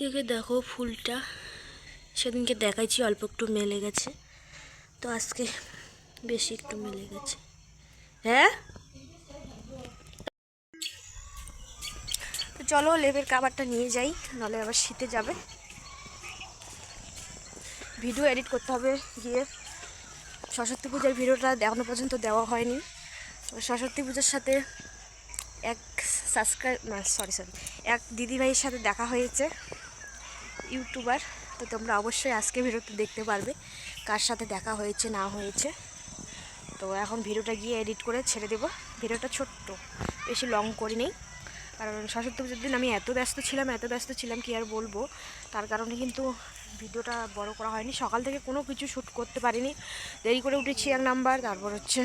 দিকে দেখো ফুলটা। সেদিনকে দেখাইছি, অল্প একটু মেলে গেছে। তো আজকে বেশি একটু মেলে গেছে। হ্যাঁ? তো চলো লেবের কাবারটা নিয়ে যাই নাহলে আবার শীতে যাবে। ভিডিও এডিট করতে হবে গিয়ে। সরস্বতী পূজার ভিডিওটা এখনও পর্যন্ত দেওয়া হয়নি। সরস্বতী পুজোর সাথে এক সাবস্ক্রাইব সরি সরি এক দিদিভাইয়ের সাথে দেখা হয়েছে। ইউটিউবার, তো তোমরা অবশ্যই আজকে ভিডিওটা দেখতে পারবে, কার সাথে দেখা হয়েছে, না হয়েছে। তো এখন ভিডিওটা গিয়ে এডিট করে ছেড়ে দেবো। ভিডিওটা ছোট্ট, বেশি লং করি নেই। কারণ সরস্বতী পুজোর দিন আমি এত ব্যস্ত ছিলাম, এত ব্যস্ত ছিলাম, কি আর বলব? তার কারণে কিন্তু ভিডিওটা বড় করা হয়নি। সকাল থেকে কোনো কিছু শ্যুট করতে পারিনি। দেরি করে উঠেছি এক নাম্বার। তারপর হচ্ছে,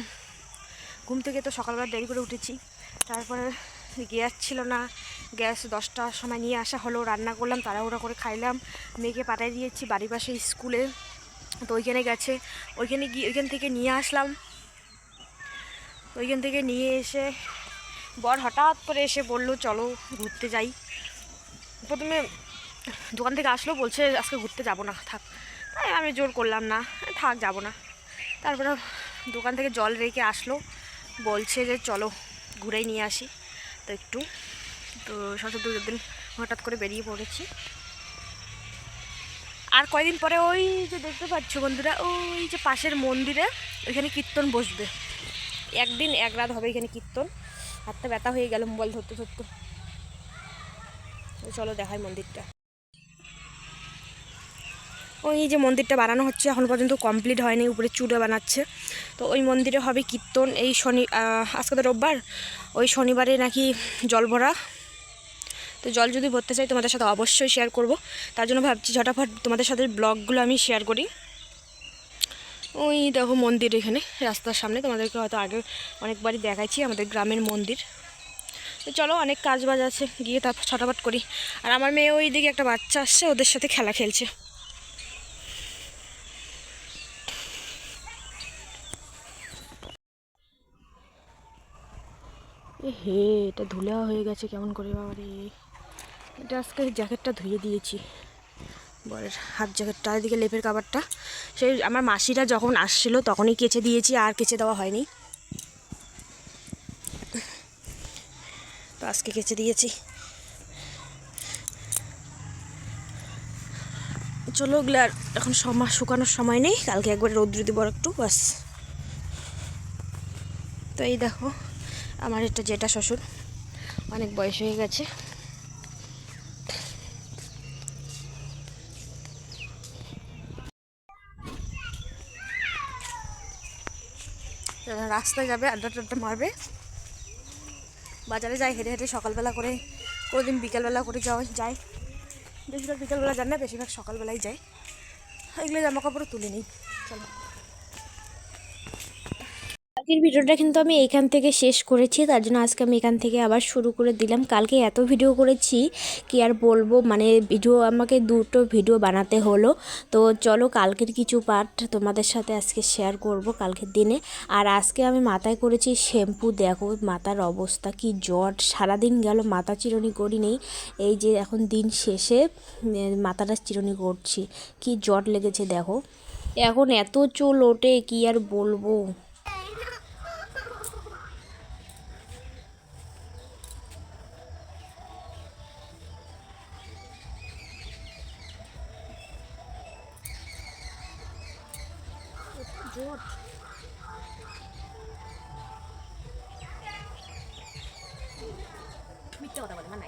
ঘুম থেকে তো সকালবেলা দেরি করে উঠেছি। তারপরে গ্যাস ছিল না। গ্যাস দশটার সময় নিয়ে আসা হলো, রান্না করলাম, তাড়াহুড়া করে খাইলাম। মেয়েকে পাঠিয়ে দিয়েছি বাড়ির পাশে স্কুলে। তো ওইখানে গেছে। ওইখানে গিয়ে, ওইখান থেকে নিয়ে আসলাম। ওইখান থেকে নিয়ে এসে বর হঠাৎ করে এসে বলল, চলো ঘুরতে যাই। প্রথমে দোকান থেকে আসলো, বলছে আজকে ঘুরতে যাব না, থাক। তাই আমি জোর করলাম না, থাক যাব না। তারপরে দোকান থেকে জল রেখে আসলো, বলছে যে চলো ঘুরেই নিয়ে আসি। তো একটু। তো সরস্বতী পুজোর দিন হঠাৎ করে বেরিয়ে পড়েছি। আর কয়দিন পরে ওই যে দেখতে পাচ্ছ বন্ধুরা, ওই যে পাশের মন্দিরে ওইখানে কীর্তন বসবে। একদিন এক রাত হবে এখানে কীর্তন। হাতটা ব্যথা হয়ে গেল মোবাইল ধরতে ধরতে। চলো দেখায় মন্দিরটা। ওই যে মন্দিরটা বানানো হচ্ছে, এখন পর্যন্ত কমপ্লিট হয়নি, উপরে চূড়া বানাচ্ছে। তো ওই মন্দিরে হবে কীর্তন, এই শনি আজকে তো রোববার, ওই শনিবারে নাকি জল ভরা। তো জল যদি ভরতে চাই তোমাদের সাথে অবশ্যই শেয়ার করব। তার জন্য ভাবছি ঝটাফট তোমাদের সাথে ব্লগগুলো আমি শেয়ার করি। ওই দেখো মন্দির এখানে, রাস্তার সামনে, তোমাদেরকে হয়তো আগে অনেকবারই দেখাইছি আমাদের গ্রামের মন্দির। তো চলো অনেক কাজ বাজ আছে, গিয়ে তারপর ছটাফট করি। আর আমার মেয়ে ওই দিকে একটা বাচ্চা আসছে, ওদের সাথে খেলা খেলছে। এ হে, এটা ধুলা হয়ে গেছে কেমন করে বাবা রে এটা আজকে জ্যাকেটটা ধুয়ে দিয়েছি। বরের হাত জ্যাকেটটা, এদিকে লেপের কাবারটা। সেই আমার মাসিরা যখন আসছিল তখনই কেচে দিয়েছি, আর কেচে দেওয়া হয়নি। তো আজকে কেচে দিয়েছি। চলো ওগুলো আর এখন সময় শুকানোর সময় নেই, কালকে একবার রৌদ্র দিব একটু, বাস। তো এই দেখো। আমার এটা জেঠা শ্বশুর। অনেক বয়স হয়ে গেছে। রাস্তায় যাবে, আড্ডা টাড্ডা মারবে। বাজারে যায়, হেঁটে হেঁটে সকালবেলা করে, কোনোদিন বিকালবেলা করে যাওয়া যায়। বেশিরভাগ বিকালবেলা যান না, বেশিরভাগ সকালবেলাই যায়। এগুলো জামা কাপড় তুলে নিই। চলো। আজকের ভিডিওটা কিন্তু আমি এখান থেকে শেষ করেছি, তার জন্য আজকে আমি এখান থেকে আবার শুরু করে দিলাম। কালকে এত ভিডিও করেছি কি আর বলব মানে ভিডিও, আমাকে দুটো ভিডিও বানাতে হলো। তো চলো কালকের কিছু পার্ট তোমাদের সাথে আজকে শেয়ার করব কালকের দিনে। আর আজকে আমি মাথায় করেছি শ্যাম্পু, দেখো মাথার অবস্থা কি জট সারাদিন গেল মাথা চিরুনি করি নেই এই যে এখন দিন শেষে মাথাটা চিরুনি করছি, কি জট লেগেছে দেখো। এখন এত চুল ওঠে, কি আর বলব। โคตรไม่จอดแต่วันมันไหน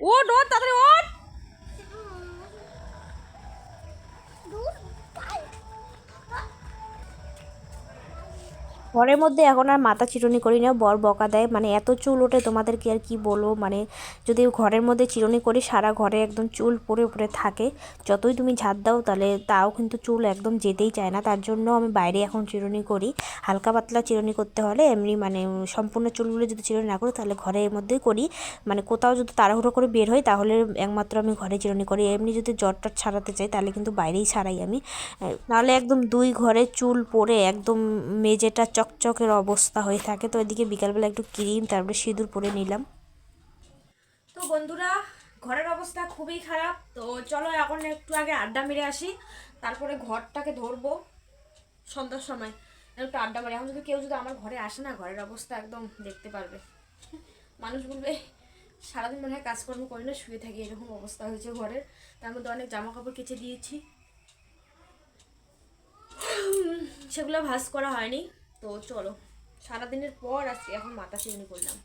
โอ้โดนตัดเลย ঘরের মধ্যে এখন আর মাথা চিরুনি করি না, বর বকা দেয়। মানে এত চুল ওঠে তোমাদেরকে আর কি বলব? মানে যদি ঘরের মধ্যে চিরুনি করি, সারা ঘরে একদম চুল পড়ে উপরে থাকে। যতই তুমি ঝাড় দাও, তাহলে তাও কিন্তু চুল একদম যেতেই চায় না। তার জন্য আমি বাইরে এখন চিরুনি করি। হালকা পাতলা চিরুনি করতে হলে এমনি মানে সম্পূর্ণ চুলগুলো যদি চিরুনি না করি, তাহলে ঘরের মধ্যেই করি। মানে কোথাও যদি তাড়াহুড়ো করে বের হই, তাহলে একমাত্র আমি ঘরে চিরুনি করি। এমনি যদি জ্বর টর ছাড়াতে চাই, তাহলে কিন্তু বাইরেই ছাড়াই আমি। নাহলে একদম দুই ঘরে চুল পড়ে একদম মেঝেটা চক চকচকের অবস্থা হয়ে থাকে। তো এদিকে বিকালবেলা একটু ক্রিম, তারপরে সিঁদুর পরে নিলাম। তো বন্ধুরা, ঘরের অবস্থা খুবই খারাপ। তো চলো এখন একটু আগে আড্ডা মেরে আসি। তারপরে ঘরটাকে ধরবো সন্ধ্যার সময়। একটু আড্ডা মারি। এখন যদি কেউ যদি আমার ঘরে আসে না, ঘরের অবস্থা একদম দেখতে পারবে। মানুষ বলবে, সারাদিন মনে হয় কাজকর্ম করি না, শুয়ে থাকি। এরকম অবস্থা হয়েছে ঘরের। তার মধ্যে অনেক জামা কাপড় কেচে দিয়েছি। সেগুলো ভাজ করা হয়নি। তো চলো সারাদিনের পর আজকে এখন মাথা চিউনি করলাম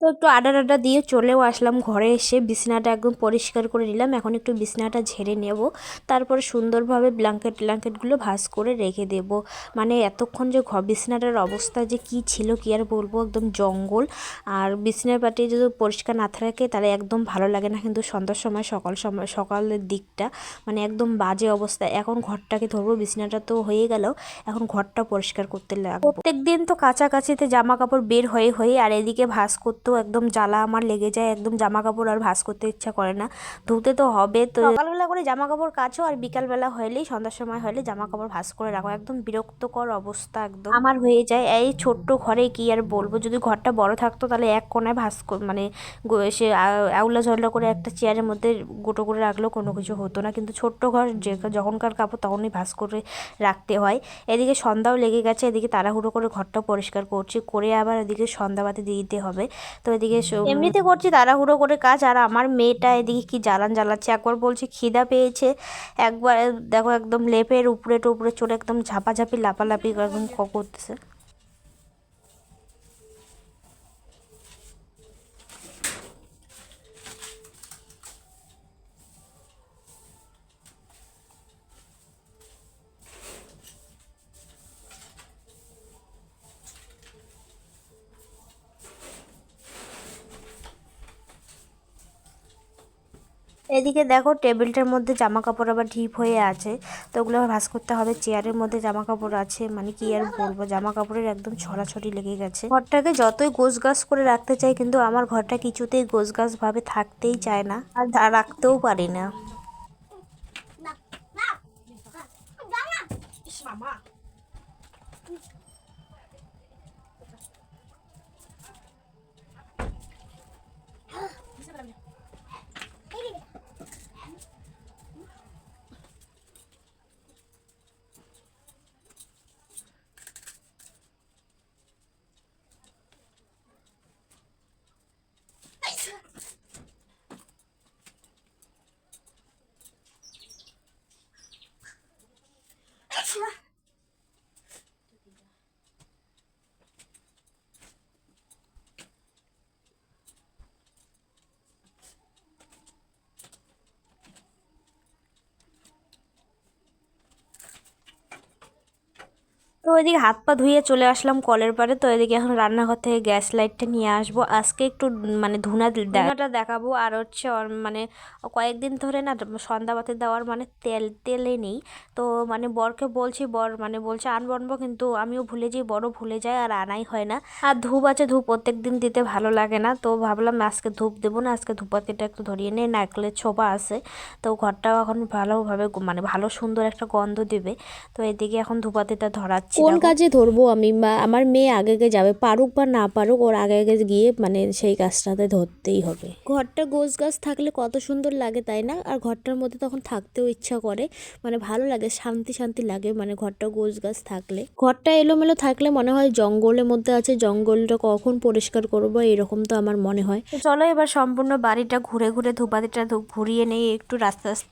তো একটু আডা আডা দিয়ে চলেও আসলাম। ঘরে এসে বিছানাটা একদম পরিষ্কার করে নিলাম। এখন একটু বিছানাটা ঝেড়ে নেব। তারপরে সুন্দরভাবে ব্ল্যাঙ্কেট ব্ল্যাঙ্কেটগুলো ভাঁজ করে রেখে দেব। মানে এতক্ষণ যে ঘর বিছানাটার অবস্থা যে কি ছিল কি আর বলব? একদম জঙ্গল। আর বিছানার পাটি যদি পরিষ্কার না থাকে তাহলে একদম ভালো লাগে না। কিন্তু সন্ধ্যার সময়, সকাল সময়, সকালের দিকটা মানে একদম বাজে অবস্থা। এখন ঘরটাকে ধরবো, বিছানাটা তো হয়ে গেল। এখন ঘরটা পরিষ্কার করতে লাগবে। প্রত্যেক দিন তো কাছাকাছিতে জামা কাপড় বের হয়ে হয়ে আর এদিকে ভাঁজ করতেও একদম জ্বালা আমার লেগে যায়, একদম জামা কাপড় আর ভাঁজ করতে ইচ্ছা করে না। ধুতে তো হবে তো। সকালবেলা করে জামা কাপড় কাচো আর বিকালবেলা হলেই সন্ধ্যার সময় হলে জামা কাপড় ভাঁজ করে রাখো। একদম বিরক্তকর অবস্থা একদম। আমার হয়ে যায়। এই ছোট্ট ঘরে কি আর বলব? যদি ঘরটা বড় থাকতো তাহলে এক কোনায় কর- মানে সে আউলা ঝাউলা করে একটা চেয়ারের মধ্যে গোটো করে রাখলেও কোনো কিছু হতো না। কিন্তু ছোট্ট ঘর যে, যখনকার কাপড় তখনই ভাঁজ করে রাখতে হয়। এদিকে সন্ধ্যাও লেগে গেছে। এদিকে তাড়াহুড়ো করে ঘরটা পরিষ্কার করছি। করে আবার এদিকে সন্ধ্যাবাতি দিতে হবে। তো এদিকে এমনিতে করছি তাড়াহুড়ো করে কাজ, আর আমার মেয়েটা এদিকে কি জ্বালান জ্বালাচ্ছে একবার বলছে খিদা পেয়েছে। একবার দেখো, একদম লেপের উপরে টুপরে চড়ে একদম ঝাপাঝাপি লাপালাপি একদম করতেছে। এদিকে দেখো টেবিলটার মধ্যে জামা কাপড় আবার ঢিপ হয়ে আছে। তো ওগুলো আবার ভাস করতে হবে। চেয়ারের মধ্যে জামা কাপড় আছে। মানে কি আর বলব? জামা কাপড়ের একদম ছড়াছড়ি লেগে গেছে। ঘরটাকে যতই গোছ গাছ করে রাখতে চাই, কিন্তু আমার ঘরটা কিছুতেই গোছ ভাবে থাকতেই চায় না। আর রাখতেও পারি না। তো এদিকে হাত পা ধুয়ে চলে আসলাম কলের পারে তো এদিকে এখন রান্নাঘর থেকে গ্যাস লাইটটা নিয়ে আসব। আজকে একটু মানে ধুনা ধুনাটা দেখাবো। আর হচ্ছে মানে কয়েকদিন ধরে না সন্ধ্যাবাতি দেওয়ার মানে তেল, তেলে নেই। তো মানে বরকে বলছি, বর মানে বলছে আনব আনব কিন্তু আমিও ভুলে যাই বড় ভুলে যায়, আর আনাই হয় না। আর ধূপ আছে, ধূপ প্রত্যেক দিন দিতে ভালো লাগে না। তো ভাবলাম আজকে ধূপ দেবো না, আজকে ধূপবাতিটা একটু ধরিয়ে নিয়ে নারকেলের ছোপা আছে। তো ঘরটাও এখন ভালোভাবে মানে ভালো সুন্দর একটা গন্ধ দেবে। তো এদিকে এখন ধূপবাতিটা ধরাচ্ছি। কোন। কাজে ধরবো আমি? বা আমার মেয়ে আগে আগে যাবে পারুক বা না পারুক ওর আগে আগে গিয়ে মানে সেই কাজটাতে ধরতেই হবে। ঘরটা গোছ গাছ থাকলে কত সুন্দর লাগে তাই না? আর ঘরটার মধ্যে তখন থাকতেও ইচ্ছা করে মানে ভালো লাগে শান্তি শান্তি লাগে মানে ঘরটা গোছ গাছ থাকলে। ঘরটা এলোমেলো থাকলে মনে হয় জঙ্গলের মধ্যে আছে জঙ্গলটা কখন পরিষ্কার করব এরকম তো আমার মনে হয়। চলো এবার সম্পূর্ণ বাড়িটা ঘুরে ঘুরে ধূপবাতিটা ধূপ ঘুরিয়ে নেই একটু রাস্তা আস্তে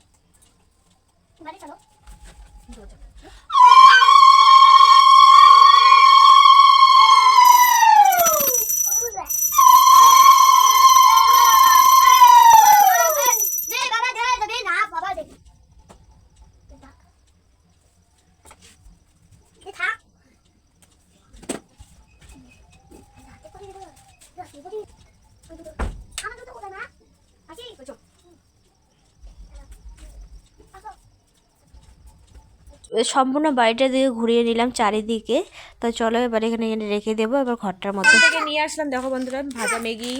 সম্পূর্ণ বাড়িটা দিকে ঘুরিয়ে নিলাম চারিদিকে। তো চলো এবার এখানে এখানে রেখে দেবো, এবার ঘরটার মধ্যে। থেকে নিয়ে আসলাম, দেখো বন্ধুরা, ভাজা ম্যাগি,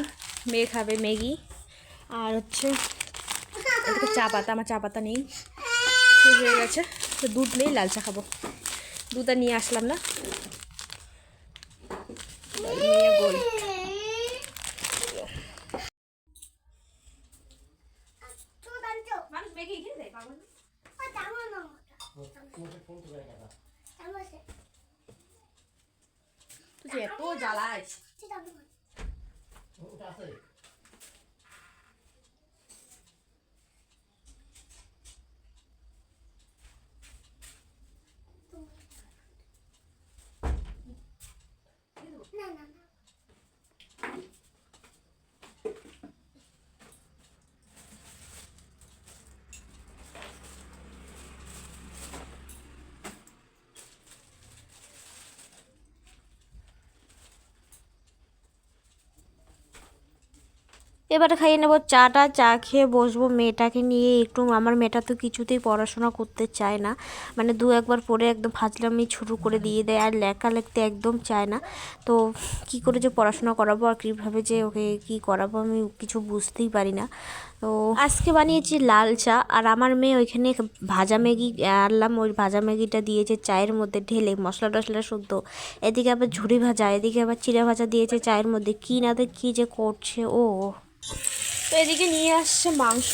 মেয়ে খাবে ম্যাগি। আর হচ্ছে চা পাতা, আমার চা পাতা নেই। শেষ হয়ে গেছে, তো দুধ নেই, লাল চা খাব। দুধটা নিয়ে আসলাম না। নিয়ে গোল মানুষ বেগে এগিয়ে দেয় পাগল তুই যে এত জ্বালাস এবারে খাইয়ে নেব চাটা, চা খেয়ে বসবো। মেয়েটাকে নিয়ে একটু, আমার মেয়েটা তো কিছুতেই পড়াশোনা করতে চায় না। মানে দু একবার পড়ে একদম ফাজলামি শুরু করে দিয়ে দেয়, আর লেখা লেখতে একদম চায় না। তো কি করে যে পড়াশোনা করাবো, আর কীভাবে যে ওকে কি করাবো, আমি কিছু বুঝতেই পারি না। তো আজকে বানিয়েছি লাল চা, আর আমার মেয়ে ওইখানে ভাজা ম্যাগি আনলাম। ওই ভাজা ম্যাগিটা দিয়েছে চায়ের মধ্যে ঢেলে, মশলা টশলা শুদ্ধ। এদিকে আবার ঝুড়ি ভাজা, এদিকে আবার চিড়া ভাজা দিয়েছে চায়ের মধ্যে। কী না কী যে করছে, ও। তো এদিকে নিয়ে আসছে মাংস।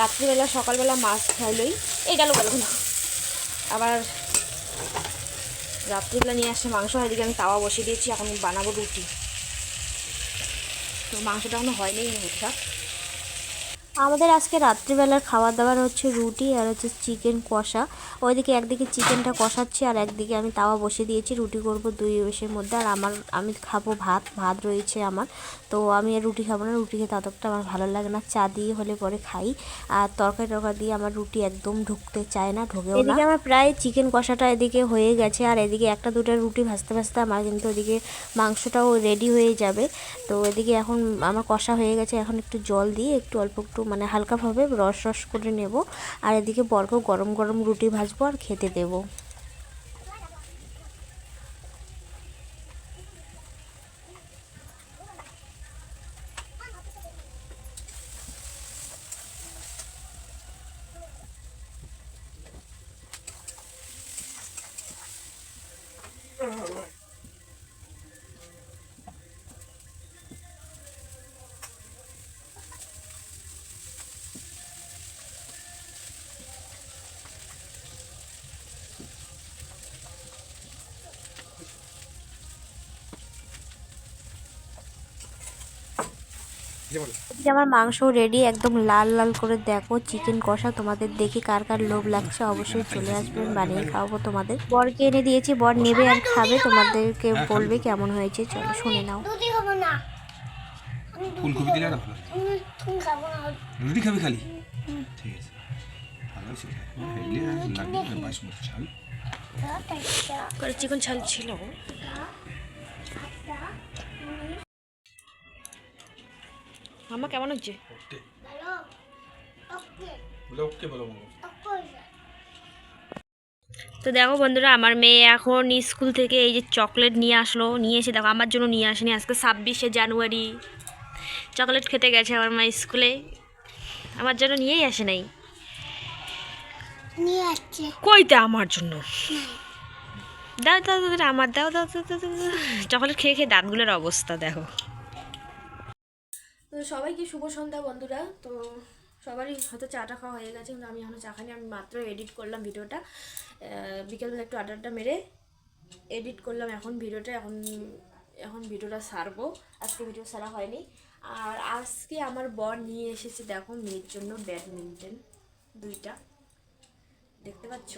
রাত্রিবেলা, সকালবেলা মাছ খাইলই। এই গেল গেল আবার রাত্রিবেলা নিয়ে আসছে মাংস এদিকে আমি তাওয়া বসিয়ে দিয়েছি, এখন বানাবো রুটি। তো মাংসটা এখনও হয়নি হচ্ছে আমাদের আজকে রাত্রিবেলার খাবার দাবার হচ্ছে রুটি আর হচ্ছে চিকেন কষা। ওইদিকে একদিকে চিকেনটা কষাচ্ছি আর একদিকে আমি তাওয়া বসিয়ে দিয়েছি। রুটি করব দুই ওষের মধ্যে আর আমার, আমি খাব ভাত ভাত রয়েছে আমার। তো আমি আর রুটি খাব না, রুটি খেতে ততটা আমার ভালো লাগে না। চা দিয়ে হলে পরে খাই। আর তরকারি টরকারি দিয়ে আমার রুটি একদম ঢুকতে চায় না, ঢোকেও না। এদিকে আমার প্রায় চিকেন কষাটা এদিকে হয়ে গেছে আর এদিকে একটা দুটো রুটি ভাজতে ভাজতে আমার কিন্তু ওদিকে মাংসটাও রেডি হয়ে যাবে। তো এদিকে এখন আমার কষা হয়ে গেছে। এখন একটু জল দিয়ে একটু অল্প একটু মানে হালকাভাবে রস রস করে নেব। আর এদিকে বরকেও গরম গরম রুটি ভাজবো আর খেতে দেবো। এদিকে আমার মাংস রেডি একদম লাল লাল করে দেখো চিকেন কষা তোমাদের দেখি কার কার লোভ লাগছে অবশ্যই চলে আসবেন বানিয়ে খাওয়াবো তোমাদের। বরকে এনে দিয়েছি বর নেবে আর খাবে তোমাদেরকে বলবে কেমন হয়েছে চলো শুনে নাও। রুটি খাব না। ফুলকপি দিলে না। রুটি খাবি খালি? ঠিক আছে। ভালো আছে হেলে লাগবে বাসমতি চাল করে চিকেন ছাল। ছিল আমার কেমন হচ্ছে? মামা। তো দেখো বন্ধুরা আমার মেয়ে এখন স্কুল থেকে এই যে চকলেট নিয়ে আসলো নিয়ে এসে দেখো আমার জন্য নিয়ে আসেনি। আজকে ছাব্বিশে জানুয়ারি। চকলেট খেতে গেছে আমার মা স্কুলে। আমার জন্য নিয়েই আসে নাই। নিয়ে আসছে। কইতে আমার জন্য? দাও দাও দাও দাও, আমার দাও, দাও। চকলেট খেয়ে খেয়ে দাঁতগুলোর অবস্থা দেখো। তো সবাইকে শুভ সন্ধ্যা বন্ধুরা। তো সবারই হয়তো চাটা খাওয়া হয়ে গেছে, কিন্তু আমি এখনও চা খাইনি, আমি মাত্র এডিট করলাম ভিডিওটা। বিকেলবেলা একটু আড্ডাটা মেরে এডিট করলাম এখন ভিডিওটা, এখন এখন ভিডিওটা সারবো। আজকে ভিডিও সারা হয়নি। আর আজকে আমার বর নিয়ে এসেছে, দেখো, মেয়ের জন্য ব্যাডমিন্টন দুইটা। দেখতে পাচ্ছ?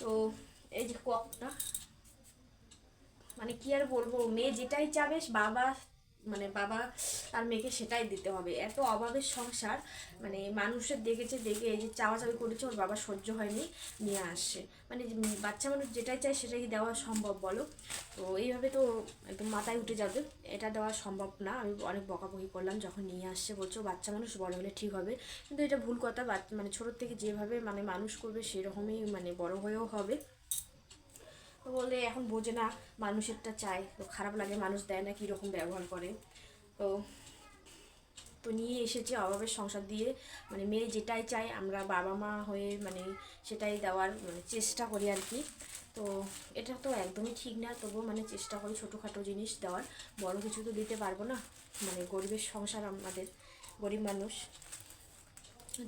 তো এই যে কপটা মানে কি আর বলব, মেয়ে যেটাই চাবে বাবা মানে বাবা আর মেয়েকে সেটাই দিতে হবে। এত অভাবের সংসার মানে মানুষের দেখেছে, দেখে এই যে চাওয়া চাওয়ি করেছে, ওর বাবা সহ্য হয়নি, নিয়ে আসছে। মানে বাচ্চা মানুষ যেটাই চায় সেটাই দেওয়া সম্ভব বলো? তো এইভাবে তো একদম মাথায় উঠে যাবে, এটা দেওয়া সম্ভব না। আমি অনেক বকাবকি করলাম, যখন নিয়ে আসছে, বলছো বাচ্চা মানুষ, বড় হলে ঠিক হবে। কিন্তু এটা ভুল কথা মানে ছোটোর থেকে যেভাবে মানে মানুষ করবে, সেরকমই মানে বড় হয়েও হবে। তো বলে এখন বোঝে না মানুষেরটা চায়। তো খারাপ লাগে, মানুষ দেয় না কীরকম ব্যবহার করে। তো তো নিয়ে এসেছি অভাবের সংসার দিয়ে। মানে মেয়ে যেটাই চাই আমরা বাবা মা হয়ে মানে সেটাই দেওয়ার মানে চেষ্টা করি আর কি। তো এটা তো একদমই ঠিক না, তবুও মানে চেষ্টা করি ছোটোখাটো জিনিস দেওয়ার। বড় কিছু তো দিতে পারব না। মানে গরিবের সংসার আমাদের, গরিব মানুষ।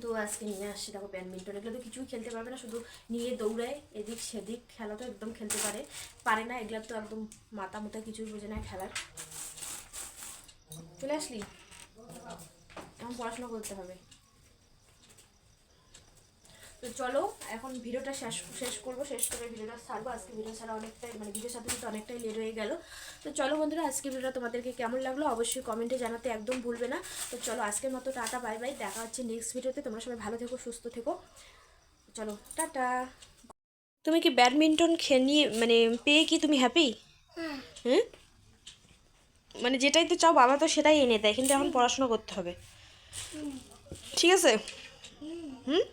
তো আজকে নিয়ে আসছি, দেখো ব্যাডমিন্টন এগুলো তো কিছুই খেলতে পারবে না, শুধু নিয়ে দৌড়ায়, এদিক সেদিক খেলা তো একদম খেলতে পারে। পারে না, এগুলো তো একদম মাথা মুথা কিছুই বোঝে না খেলার। চলে আসলি? এখন পড়াশোনা করতে হবে। তো চলো এখন ভিডিওটা শেষ শেষ করব শেষ করে ভিডিওটা ছাড়বো। আজকে ভিডিও ছাড়া অনেকটাই মানে ভিডিওর সাথে সাথে অনেকটাই লেট হয়ে গেল। তো চলো বন্ধুরা আজকে ভিডিওটা তোমাদেরকে কেমন লাগল অবশ্যই কমেন্টে জানাতে একদম ভুলবে না। তো চলো আজকের মতো টাটা বাই বাই দেখা হচ্ছে নেক্সট ভিডিওতে। তোমরা সবাই ভালো থেকো সুস্থ থেকো। চলো টাটা। তুমি কি ব্যাডমিন্টন খেলিয়ে মানে পেয়ে কি তুমি হ্যাপি হুম? মানে যেটাই তো চাও বাবা তো সেটাই এনে দেয় কিন্তু এখন পড়াশোনা করতে হবে। ঠিক আছে? হুম?